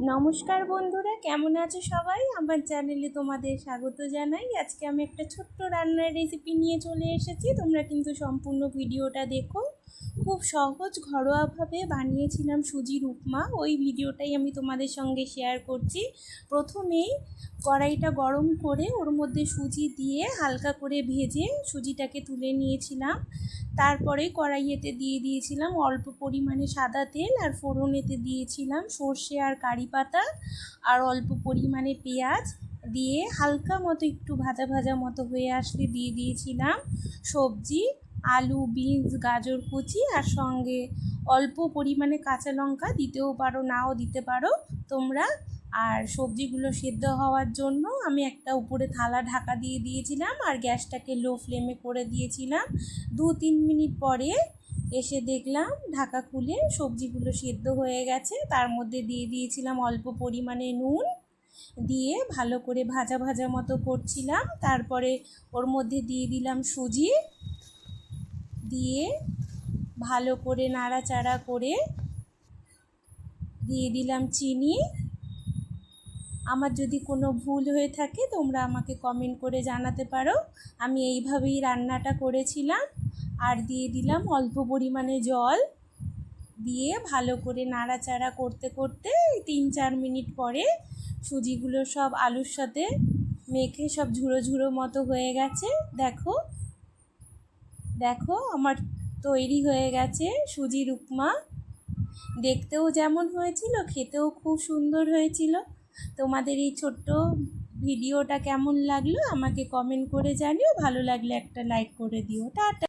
নমস্কার বন্ধুরা, কেমন আছো সবাই? আমার চ্যানেলে তোমাদের স্বাগত জানাই। আজকে আমি একটা ছোট্ট রান্নার রেসিপি নিয়ে চলে এসেছি। তোমরা কিন্তু সম্পূর্ণ ভিডিওটা দেখো। খুব সহজ, ঘরোয়াভাবে বানিয়েছিলাম সুজির উপমা ওই ভিডিওটাই আমি তোমাদের সঙ্গে শেয়ার করছি। প্রথমেই কড়াইটা গরম করে ওর মধ্যে সুজি দিয়ে হালকা করে ভেজে সুজিটাকে তুলে নিয়েছিলাম। তারপরে কড়াইয়েতে দিয়ে দিয়েছিলাম অল্প পরিমাণে সাদা তেল আর ফোড়নেতে দিয়েছিলাম সর্ষে আর কারি পাতা আর অল্প পরিমাণে পেঁয়াজ। দিয়ে হালকা মতো একটু ভাজা ভাজা মতো হয়ে আসলে দিয়ে দিয়েছিলাম সবজি, আলু, বিনস, গাজর, কুচি আর সঙ্গে অল্প পরিমাণে কাঁচা লঙ্কা। দিতেও পারো, নাও দিতে পারো। তোমরা আর সবজিগুলো সেদ্ধ হওয়ার জন্য আমি একটা উপরে থালা ঢাকা দিয়ে দিয়েছিলাম আর গ্যাসটাকে লো ফ্লেমে করে দিয়েছিলাম। দু তিন মিনিট পরে এসে দেখলাম ঢাকা খুলে সবজিগুলো সেদ্ধ হয়ে গেছে। তার মধ্যে দিয়ে দিয়েছিলাম অল্প পরিমাণে নুন দিয়ে ভালো করে ভাজা ভাজা মতো করছিলাম। তারপরে ওর মধ্যে দিয়ে দিলাম সুজি দিয়ে ভালো করে নাড়াচাড়া করে দিয়ে দিলাম চিনি আমার যদি কোনো ভুল হয়ে থাকে, তোমরা আমাকে কমেন্ট করে জানাতে পারো। আমি এইভাবেই রান্নাটা করেছিলাম। আর দিয়ে দিলাম অল্প পরিমাণে জল। দিয়ে ভালো করে নাড়াচাড়া করতে করতে তিন চার মিনিট পরে সুজিগুলো সব আলুর সাথে মেখে সব ঝুড়ো ঝুড়ো মতো হয়ে গেছে। দেখো দেখো আমার তৈরি হয়ে গেছে সুজির উপমা। দেখতেও যেমন হয়েছিল, খেতেও খুব সুন্দর হয়েছিল। তোমাদের এই ছোট্ট ভিডিওটা কেমন লাগল? আমাকে কমেন্ট করে জানিও। ভালো লাগলে একটা লাইক করে দিও। টাটা।